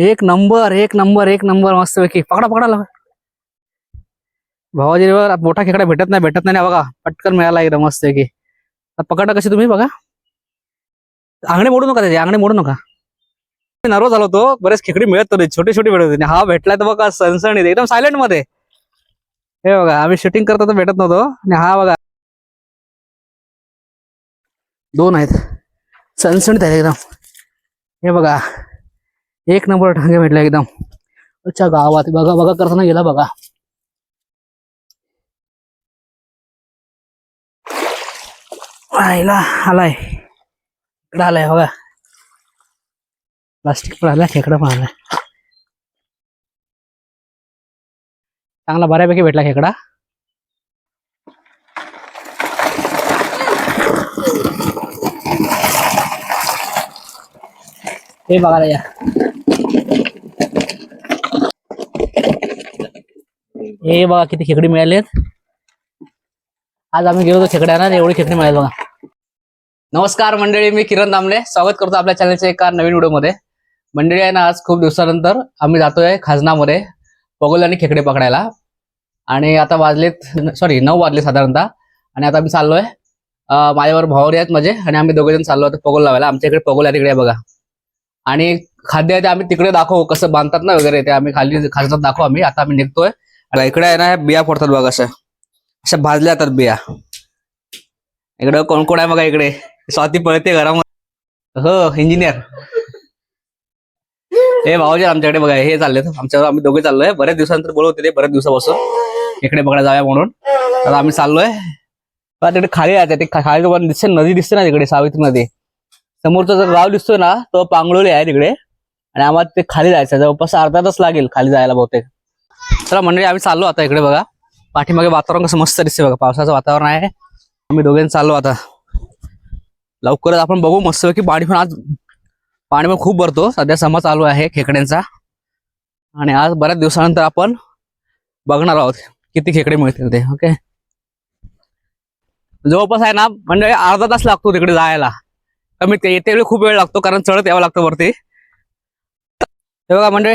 एक नंबर एक नंबर एक नंबर मस्त पैकी पकडा पकडा भावाजीवर भावाजी मोठा खेकडा भेटत नाही भेटत नाही बघा. पटकन मिळाला एकदम मस्त पैकी पकडा कशी तुम्ही बघा. आंगणे मोडू नका त्याचे आंगणे मोडू नका. नर्व झालो होतो बरेच खेकडी मिळत होते छोटे छोटे भेटत होते. आणि हा भेटलाय तर बघा सणसणीत एकदम सायलेंटमध्ये. हे बघा आम्ही शूटिंग करतो तर भेटत नव्हतो. आणि हा बघा. दोन आहेत. सणसणीत आहेत एकदम. हे बघा. एक नंबर ठांगे भेटला एकदम। अच्छा गावात बघा बघा करताना गेला आईला आलाय. इकडं आलाय बघा. प्लास्टिक पण आलाय, खेकडा पण आलाय. चांगला बऱ्यापैकी भेटला खेकडा. हे या. हे बघा किती खेकडी मिळालेत. आज आम्ही गेलो होतो खेकड्यांना आणि एवढी खेकडी मिळाली बघा. नमस्कार मंडळी मी किरण दामले. स्वागत करतो आपल्या चॅनलच्या एका नवीन व्हिडिओमध्ये मंडळी आहे ना आज खूप दिवसानंतर आम्ही जातोय खाजनामध्ये पगोल आणि खेकडे पकडायला. आणि आता वाजलेत सॉरी नऊ वाजले साधारणतः. आणि आता आम्ही चाललोय माझ्यावर भावरी आहेत माझे आणि आम्ही दोघे जण चाललो होतो पगोल लावायला. आमच्या इकडे पगोल आहे तिकडे बघा. आणि खाद्य आहे ते आम्ही तिकडे दाखवू कसं बांधतात ना वगैरे ते आम्ही खाली खाजनात दाखवू आम्ही. आता आम्ही निघतोय. इकडे आहे ना ह्या बिया फोडतात बघा अशा. अशा भाजल्या जातात बिया. इकडं कोण कोण आहे बघा इकडे. स्वाती पळते घरामध्ये. हो इंजिनियर हे भाऊजी आमच्याकडे बघा हे चाललेत. आमच्यावर आम्ही दोघे चाललोय. बऱ्याच दिवसानंतर बोलवते ते बऱ्याच दिवसापासून. इकडे बघा जाऊया म्हणून. आता आम्ही चाललोय. तिकडे खाली आहे ते खाली तुम्हाला दिसते नदी दिसते ना तिकडे सावित्री नदी. समोरचा जो गाव दिसतोय ना तो पांगळोली आहे तिकडे. आणि आम्हाला ते खाली जायचं जवळपास अर्धा तास लागेल खाली जायला बहुतेक. चला मंडळी आम्ही चाललो आता इकडे बघा. पाठीमागे वातावरण कसं मस्त दिसते बघा. पावसाचं वातावरण आहे. आम्ही दोघे चाललो आता. लवकरच आपण बघू मस्त की पाणी पण आज पाणी पण खूप भरतो. सध्या समा चालू आहे खेकड्यांचा. आणि आज बऱ्याच दिवसानंतर आपण बघणार आहोत किती खेकडे मिळतील ते ओके जवळपास आहे ना म्हणजे अर्धा तास लागतो तिकडे जायला. कमीत कमी येते वेळी खूप वेळ लागतो कारण चढत यावं लागतं वरती. हे बघा म्हणजे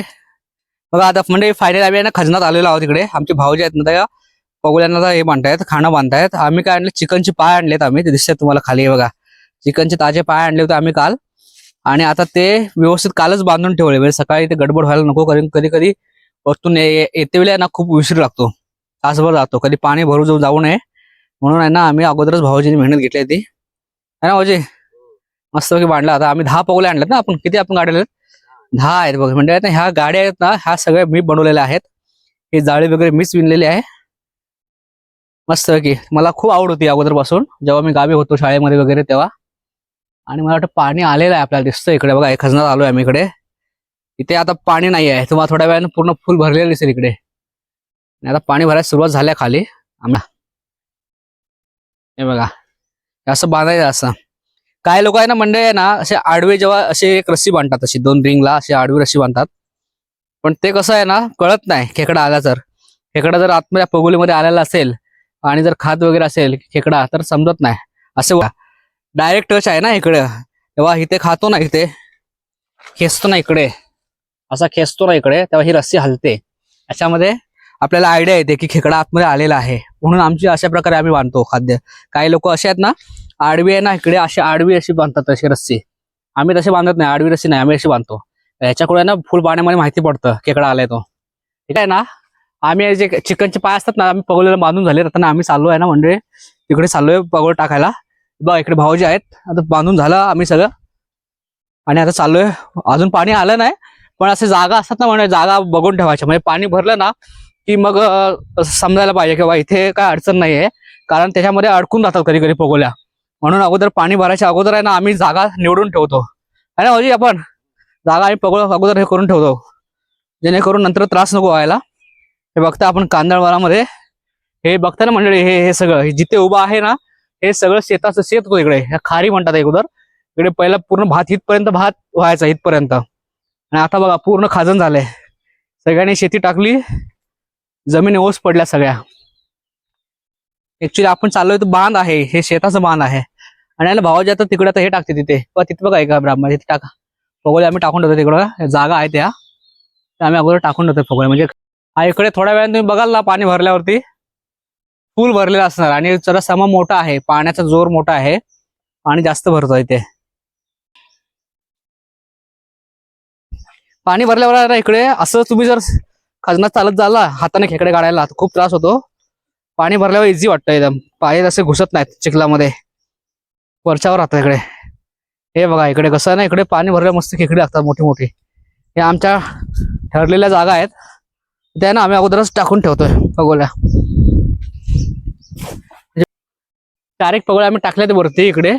बघा आता म्हणजे फायनल आम्ही ना खजनात आलेलो आहोत तिकडे आमचे भाऊजी आहेत ना त्या पगोल्यांना हे बांधतायत खाणं बांधतायत. आम्ही काय आणले? चिकनचे पाय आणलेत आम्ही. ते दिसतात तुम्हाला खाली बघा. चिकनचे ताजे पाय आणले होते आम्ही काल. आणि आता ते व्यवस्थित कालच बांधून ठेवले. म्हणजे सकाळी ते गडबड व्हायला नको कारण कधी कधी वस्तू येते वेळेला ना खूप उशीर लागतो. तासभर जातो. कधी पाणी भरू जाऊ जाऊ नये. म्हणून आहे ना आम्ही अगोदरच भाऊजीने मेहनत घेतली आहे ती आहे ना भाऊजी? मस्त बांधला. आता आम्ही दहा पगोले आणलेत ना आपण. किती आपण गाड्या दहा आहेत बघ. म्हणजे ह्या गाड्या आहेत ना ह्या सगळ्या मी बनवलेल्या आहेत. हे जाळी वगैरे मीच विणलेली आहे. मस्त की. मला खूप आवड होती अगोदरपासून. जेव्हा मी गावी होतो शाळेमध्ये वगैरे तेव्हा. आणि मला वाटतं पाणी आलेलं आहे आपल्याला दिसतं इकडे. बघा हे खजनात आहे आम्ही इकडे. इथे आता पाणी नाही आहे. तुम्हाला थोड्या वेळाने पूर्ण फुल भरलेलं दिसेल इकडे. आणि आता पाणी भरायला सुरुवात झाल्या खाली. आम्हाला हे बघा. असं बांधायचं असं. काय लोक आहे ना मंडळी आहे ना असे आडवे जेव्हा असे एक रस्सी बांधतात अशी दोन रिंगला अशी आडवी रस्सी बांधतात. पण ते कसं आहे ना कळत नाही खेकडा आला तर. खेकडा जर आतमध्ये पगोलीमध्ये आलेला असेल आणि जर खात वगैरे असेल खेकडा तर समजत नाही. असे डायरेक्ट टच आहे ना इकडे. तेव्हा इथे खातो ना इथे. खेचतो ना इकडे. असा खेचतो ना इकडे तेव्हा ही रस्सी हलते. याच्यामध्ये आपल्याला आयडिया येते की खेकडा आतमध्ये आलेला आहे. म्हणून आमची अशा प्रकारे आम्ही बांधतो खाद्य. काही लोक असे आहेत ना आडवी आहे ना इकडे अशी आडवी अशी बांधतात तशी रस्सी. आम्ही तशी बांधत नाही आडवी रस्सी नाही आम्ही अशी बांधतो. याच्याकडे ना फुल पाण्यामध्ये माहिती पडतं खेकडा आलाय तो. ठीक आहे ना? आम्ही जे चिकनचे पाय असतात ना आम्ही पगोल्याला बांधून झाले. आता आम्ही चाललो आहे ना म्हणजे तिकडे चाललोय पगोल टाकायला. बघा इकडे भाऊजी आहेत. आता बांधून झालं आम्ही सगळं. आणि आता चाललोय. अजून पाणी आलं नाही पण असे जागा असतात ना म्हणजे जागा बघून ठेवायच्या. म्हणजे पाणी भरलं ना की मग समजायला पाहिजे किंवा इथे काय अडचण नाहीये. कारण त्याच्यामध्ये अडकून जातात कधी कधी पगोल्या. म्हणून अगोदर पाणी भरायच्या अगोदर आहे ना आम्ही जागा निवडून ठेवतो. आहे ना भाऊजी? आपण जागा आम्ही पगोळ अगोदर हे करून ठेवतो. जेणेकरून नंतर त्रास नको व्हायला. हे बघता आपण कांदळवारामध्ये. हे बघता ना मंडळी हे हे सगळं हे जिथे उभं आहे ना हे सगळं शेताचं शेत होतं इकडे. ह्या खारी म्हणतात अगोदर. इकडे पहिला पूर्ण भात इथपर्यंत भात व्हायचा इथपर्यंत. आणि आता बघा पूर्ण खाजण झालंय. सगळ्यांनी शेती टाकली. जमीन ओस पडल्या सगळ्या. ऍक्च्युली आपण चाललोय तो बांध आहे हे शेताचं बांध आहे. आणि याला भावाजी आता तिकडे आता हे टाकते तिथे. बघा तिथे बघा एका ब्राह्मण तिथे टाका. बघूया आम्ही टाकून ठेवतो तिकडं. जागा आहे त्या. आम्ही अगोदर टाकून देतो फुगळे म्हणजे हा इकडे थोड्या वेळाने तुम्ही बघाल ना पाणी भरल्यावरती. फुल भरलेला असणार. आणि जरा समा मोठा आहे. पाण्याचा जोर मोठा आहे. पाणी जास्त भरतो इथे. पाणी भरल्यावर इकडे असं तुम्ही जर खजना चालत झाला हाताने खेकडे काढायला खूप त्रास होतो. पाणी भरल्यावर इझी वाटतं एकदम. पाय असे घुसत नाहीत चिखलामध्ये. वरच्यावर राहतात इकडे. हे बघा इकडे कसं आहे ना इकडे पाणी भरल्या मस्त खेकडे असतात मोठी मोठी हे आमच्या ठरलेल्या जागा आहेत. त्या ना आम्ही अगोदरच टाकून ठेवतोय पगोल्या चार एक आम्ही टाकल्यात वरती इकडे.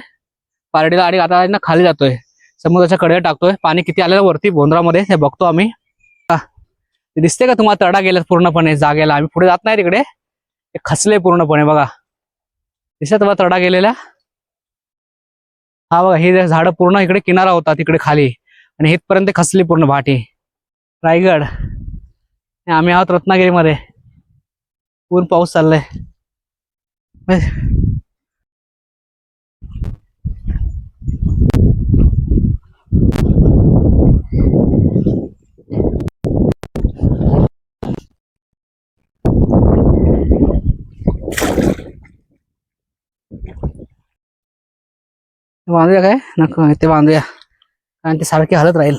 पारडीला आणि आता ना खाली जातोय. समुद्राच्या कडे टाकतोय. पाणी किती आलेलं वरती बोंद्रामध्ये हे बघतो आम्ही. दिसते का तुम्हाला तडा गेल्यात पूर्णपणे जागेला? आम्ही पुढे जात नाही तिकडे. ते खचले पूर्णपणे बघा. दिसत तुम्हाला तडा गेलेला? हा बघा हे झाडं पूर्ण इकडे किनारा होता तिकडे खाली. आणि इथपर्यंत खचली पूर्ण भाटी. रायगड. आम्ही आहोत रत्नागिरीमध्ये. पूर्ण पाऊस चाललाय. बांधूया काय? नको ते बांधूया कारण ते सारखे हलत राहील.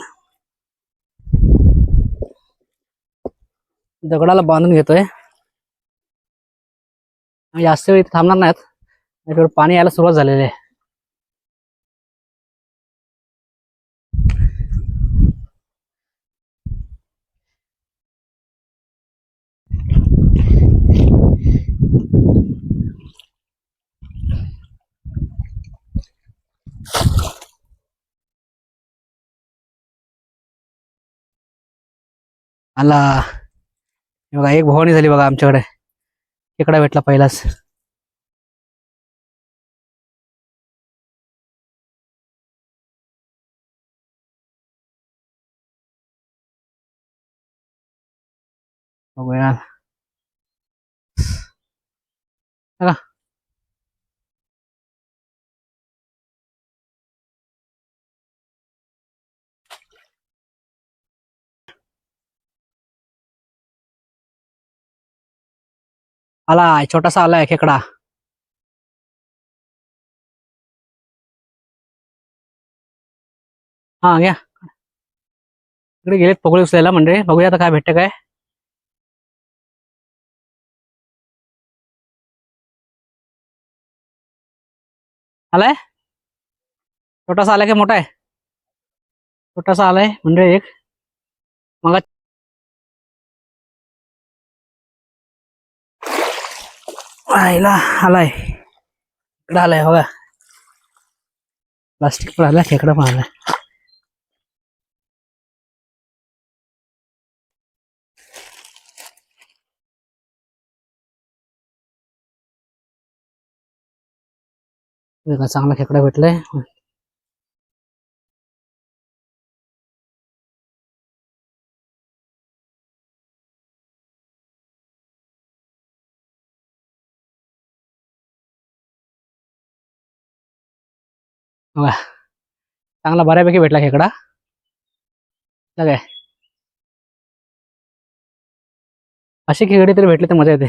दगडाला बांधून घेतोय. जास्त वेळ थांबणार नाहीत. पाणी यायला सुरुवात झालेली आहे. आला बघा एक भवानी झाली बघा आमच्याकडे खेकडा भेटला पहिलाच बघूया आलाय छोटासा आलाय खेकडा. हा घ्या. इकडे गेलेत पकडे उचलायला म्हणजे. बघूया आता काय भेटतं काय. आलाय? छोटासा आलाय का मोठा आहे? छोटासा आलाय म्हणजे एक. मग आयला आलाय. इकडं आलाय बघा. प्लास्टिक पण आलाय खेकडा पण आलाय. चांगला खेकडा भेटलाय. बघा चांगला बऱ्यापैकी भेटला खेकडा. काय असे खेकडे तरी भेटले तर मजा येते.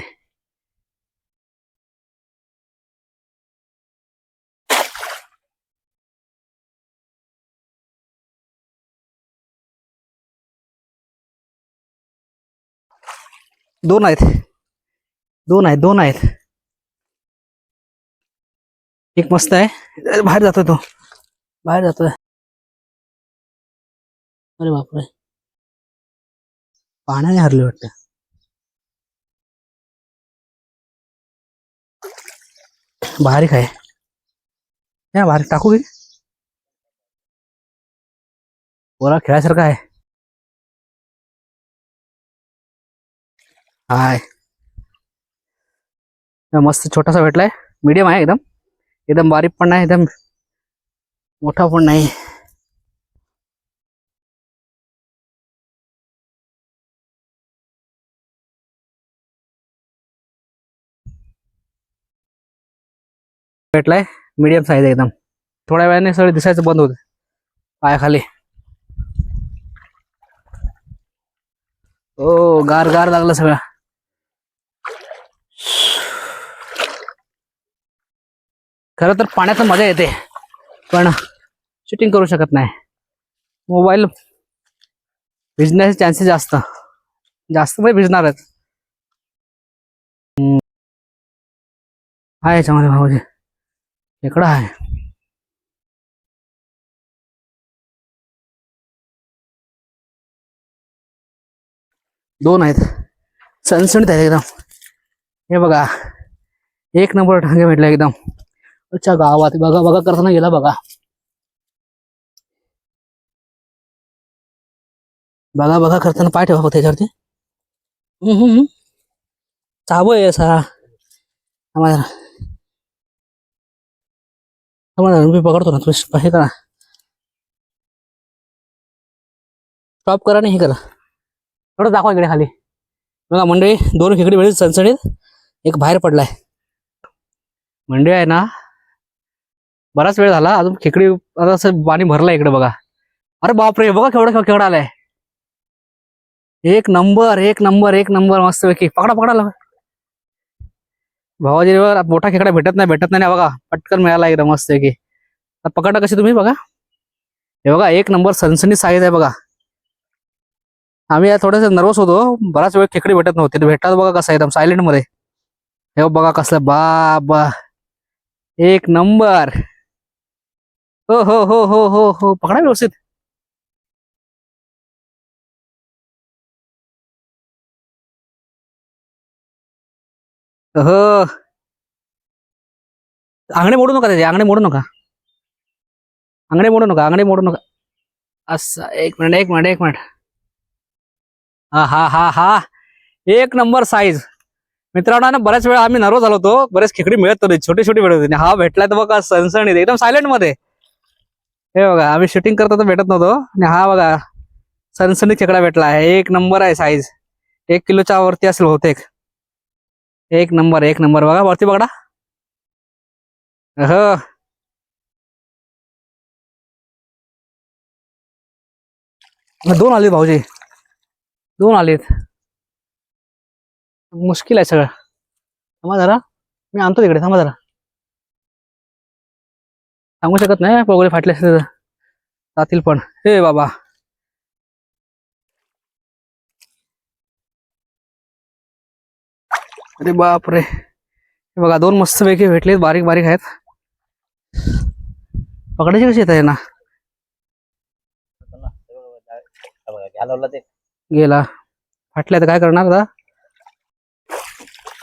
दोन आहेत. दोन आहेत दोन आहेत. एक मस्त आहे. बाहेर जातोय तो. बाहेर जातोय अरे बापरे पाण्याने हरले वाटतं बारीक आहे या बारीक टाकू की पोरा खेळासारखा आहे हाय। हा, मस्त छोटासा भेटलाय मीडियम आहे एकदम। एकदम बारीक पण नाही एकदम। मोठा पण नाही. भेटलाय? मीडियम साईज एकदम. थोड्या वेळाने सगळं दिसायचं बंद होत. पायाखाली. हो गार गार लागलं सगळं. खरं तर पाण्याचं मजा येते. पण शूटिंग करू शकत नाही. मोबाईल भिजण्याचे चान्सेस जास्त. जास्त म्हणजे भिजणारच हम्म. आहे याच्यामध्ये भाऊजी. इकडं आहे. दोन आहेत. सणसणीत आहेत एकदम. हे बघा. एक नंबर ठांगे भेटला एकदम. अच्छा गावात बघा बघा करताना गेला बघा. बघा बघा करताना पाय ठेवा फक्त त्याच्यावरती हम्म, चाबू आहे असा. मी पकडतो ना तुम्ही हे करा. स्टॉप करा आणि हे करा. थोडं दाखवा इकडे खाली. बघा मंडळी दोन खेकडे वेळेस सणसणीत एक बाहेर पडलाय. मंडळी आहे ना बराच वेळ झाला अजून खेकडी आता असं पाणी भरलंय इकडे बघा. अरे बापरे बघा केवढा खेकडा आलाय. एक नंबर एक नंबर एक नंबर मस्त पैकी. पकडा पकडा भावाजीवर मोठा खेकडा भेटत नाही भेटत नाही बघा. पटकन मिळाला एकदम मस्त पैकी. पकडा कशी तुम्ही बघा. हे बघा एक नंबर सनसनी साईज आहे बघा. आम्ही थोडंसं नर्वस होतो. बराच वेळ खेकडी भेटत नव्हते. भेटतात बघा कसं एकदम सायलेंटमध्ये. हे बघा कसलं बा बा एक नंबर. हो हो हो हो हो हो. पकडा व्यवस्थित. हो आंगणे मोडू नका त्याचे आंगणे मोडू नका. आंगणे मोडू नका आंगणे मोडू नका. असं एक मिनिट एक मिनिट एक मिनिट. हा हा हा हा. एक नंबर साईज मित्रांनो ना बऱ्याच वेळा आम्ही नर्वस झालो होतो. बरेच खेकडी मिळत होते छोटी छोटी मिळत होती. हा भेटलाय तर बघा सणसणीत एकदम सायलेंटमध्ये. हे बघा आम्ही शूटिंग करतो तर भेटत नव्हतो. आणि हा बघा सनसनी खेकडा भेटला आहे. एक नंबर आहे साईज एक किलोच्या वरती असेल बहुतेक. एक नंबर एक नंबर बघा वरती बघा हो दोन आले भाऊजी. दोन आलेत. मुश्किल आहे सगळं. थांबा जरा. मी आणतो तिकडे थांबा जरा. सांगू शकत नाही पोगळे फाटले असते जातील पण. हे बाबा. अरे बाप रे बघा दोन मस्त पैकी भेटले बारीक बारीक आहेत. पकडायचे कशी येत ना गेला. फाटल्या तर काय करणार आता?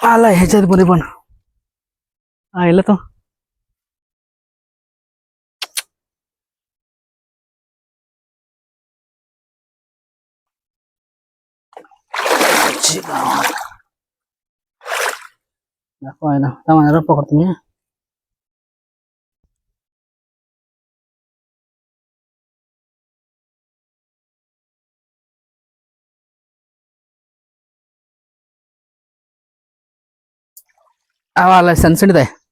आला ह्याच्यात मध्ये पण. आयला तो. दाखवा आहे ना थांबा पकडतो मी आला सनसेट आहे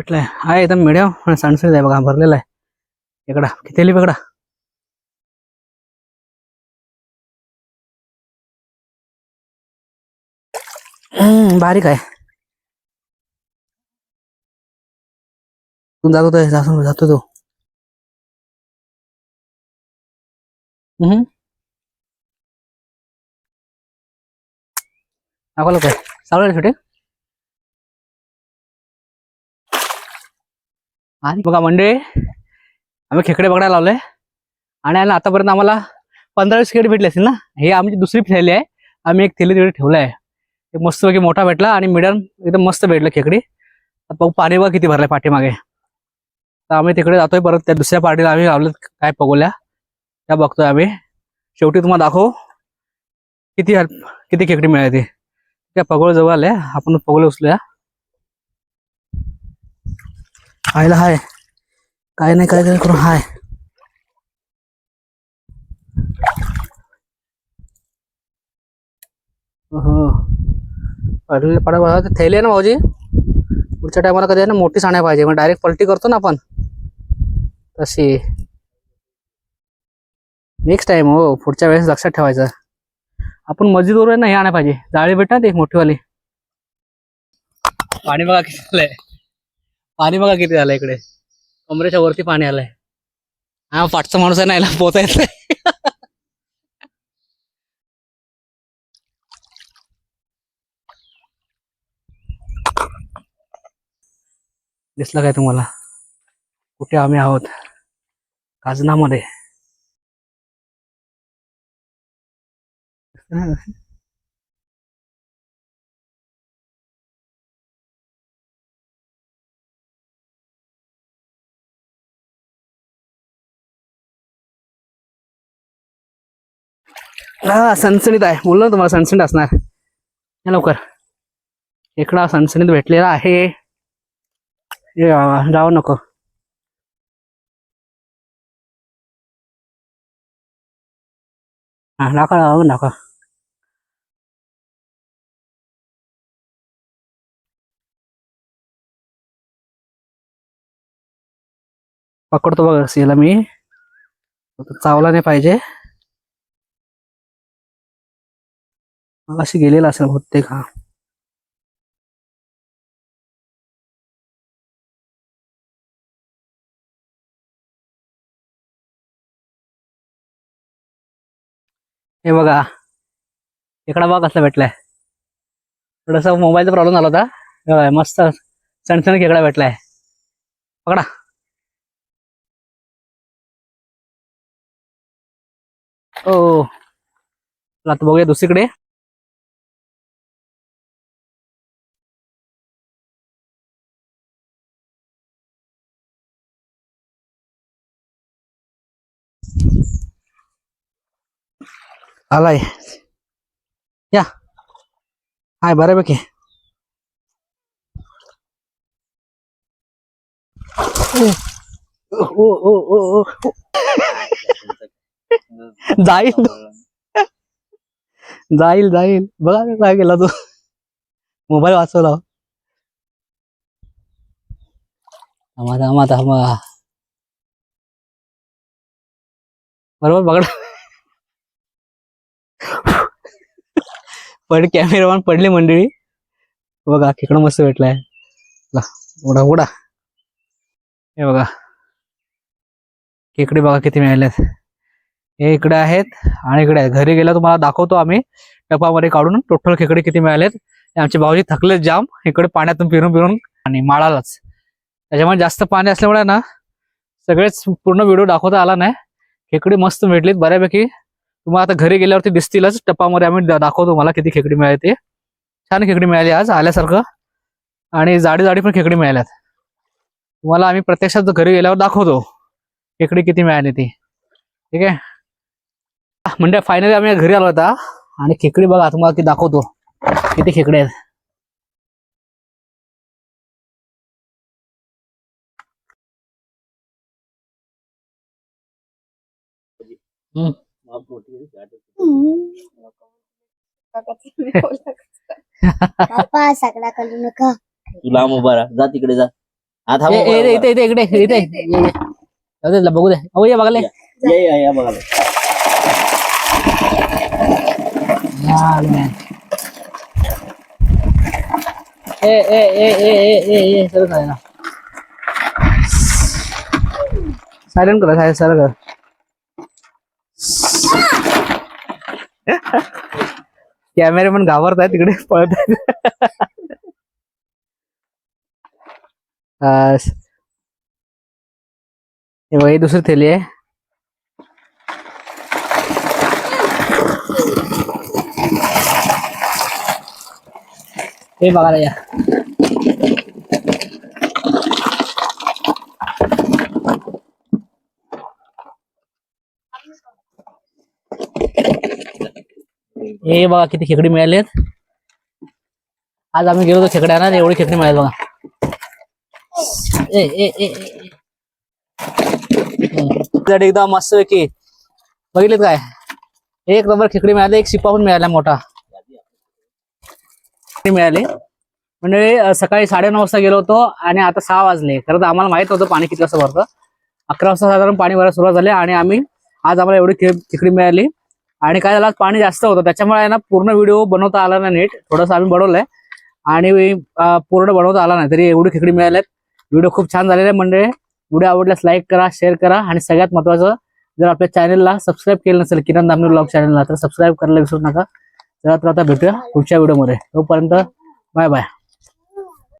भेटलाय. हा एकदम मिडियम सणसणीत आहे बघा भरलेला आहे. इकडा किती पकडा बारीक आहे. तू जातो तो जातो जातो तो. हम्म. दाखवलं काय? चालू आहे छोटे आणि बघा मंडळी आम्ही खेकडे बघायला लावले. आणि आतापर्यंत आम्हाला पंधरा वीस खेकडे भेटले असतील ना? हे आमची दुसरी थैली आहे. आम्ही एक थैली तिकडे ठेवलं आहे एक मस्तपैकी मोठा भेटला आणि मिडियम एकदम मस्त भेटलं खेकडी. बघू पाणी बघा किती भरलंय पाठीमागे. तर आम्ही तिकडे जातोय परत त्या दुसऱ्या पार्टीला आम्ही लावलं काय पगोल्या त्या बघतोय आम्ही. शेवटी तुम्हाला दाखवू. किती किती खेकडी मिळाली त्या पगोळ जवळ आल्या. आपण पगोले उचलूया. आयला हाय. काय नाही काय काय करून हाय. हो अरे बघा थैली आहे ना भाऊजी? पुढच्या टायमाला कधी आहे ना मोठी साण्या पाहिजे. मग डायरेक्ट पलटी करतो ना आपण. तशी. नेक्स्ट टाइम हो पुढच्या वेळेस लक्षात ठेवायचं. आपण मस्जिदवर ना हे आणाय पाहिजे. जाळी भेटणार ते मोठीवाली. पाणी बघा किती पाणी बघा किती झालं इकडे. कमरेच्या वरती पाणी आलंय. हा फाटचा माणूस आहे नाही पोहता येत नाही. दिसलं काय तुम्हाला? कुठे आम्ही आहोत? काजनामध्ये. हा सणसणीत आहे. बोललो ना तुम्हाला सणसणीत असणार. या लवकर. इकडा सणसणीत भेटलेला आहे. ये जाऊ नको. हा नका दाखवा दाखवा पकडतो बघा सीला मी. चावला नाही पाहिजे. मग अशी गेलेला असेल बहुतेक हा. हे बघा इकडा बघ कसला भेटलाय. थोडासा मोबाईलचा प्रॉब्लेम झाला होता. बघा, मस्त सणसण खेकडा भेटलाय. पकडा. हो, हो. ओ आता बघूया दुसरीकडे. आलाय. या. हाय बऱ्यापैकी. ओ ओ जाईल जाईल जाईल. बघा काय केला तू. मोबाईल वाचवला. थांबा थांबा थांबा. बरोबर बघा पड कॅमेरामॅन पडली मंडळी. बघा खेकड मस्त भेटलाय. उडा उडा. हे बघा. खेकडे बघा किती मिळालेत. हे इकडे आहेत आणि इकडे आहेत. घरी गेला तुम्हाला दाखवतो आम्ही. टपामध्ये काढून टोटल खेकडे किती मिळालेत. आमचे भाऊजी थकलेत जाम. इकडे पाण्यातून फिरून फिरून आणि माळालाच. त्याच्यामुळे जास्त पाणी असल्यामुळे ना सगळेच पूर्ण व्हिडिओ दाखवता आला नाही. खेकडे मस्त भेटलीत बऱ्यापैकी. तुम्हाला आता घरी गेल्यावरती दिसतीलच. टप्पामध्ये आम्ही दाखवतो मला किती खेकडी मिळाली ते. छान खेकडी मिळाली आज आल्यासारखं. आणि जाडी जाडी पण खेकडी मिळाल्यात. तुम्हाला आम्ही प्रत्यक्षात घरी गेल्यावर दाखवतो खेकडी किती मिळाली ती. ठीक आहे? म्हणजे फायनली आम्ही घरी आलो होता आणि खेकडी बघा तुम्हाला ती दाखवतो. किती खेकडे आहेत. सगळा करू नका. तुला जा तिकडे जा. आता ए- इथे इथे इकडे इथे. ये- ये. जाऊ दे, बघू दे. अहो ये बघाले या या या बघा. ए ए ए ए ए ए सायलेंट करा कर. कॅमेरे पण घाबरत आहे तिकडे पळत आहेत आस. हे बघा ही दुसरी थैली आहे. हे बघायला या. हे बघा किती खेकडे मिळालेत. आज आम्ही गेलो होतो खेकड्या ना एवढे खेकडे मिळाले बघा. ए ए ए एकदम मस्त की बघितलेत काय? एक नंबर खेकडी मिळाले एक शिपा पण मिळाला मोठा. मिळाली. म्हणजे सकाळी सकाळी साडेनऊ वाजता गेलो होतो आणि आता सहा वाजले. खरं तर आम्हाला माहीत होतं पाणी किती वाजता भरतं. अकरा वाजता साधारण पाणी भरायला सुरुवात झाली आणि आम्ही आज आम्हाला एवढी खेकडी मिळाली. आणि काय झालं पाणी जास्त होतं. त्याच्यामुळे ना पूर्ण व्हिडिओ बनवता आला नाही नीट. थोडंसं आम्ही बनवलंय आणि पूर्ण बनवता आला नाही तरी एवढी खेकडी मिळाल्यात व्हिडिओ खूप छान झालेला आहे म्हणजे व्हिडिओ आवडल्यास लाईक करा शेअर करा. आणि सगळ्यात महत्वाचं जर आपल्या चॅनलला सबस्क्राईब केलं नसेल किरण दामने ब्लॉग चॅनलला तर सबस्क्राईब करायला विसरू नका. चला तर आता भेटूया पुढच्या व्हिडिओमध्ये तोपर्यंत बाय बाय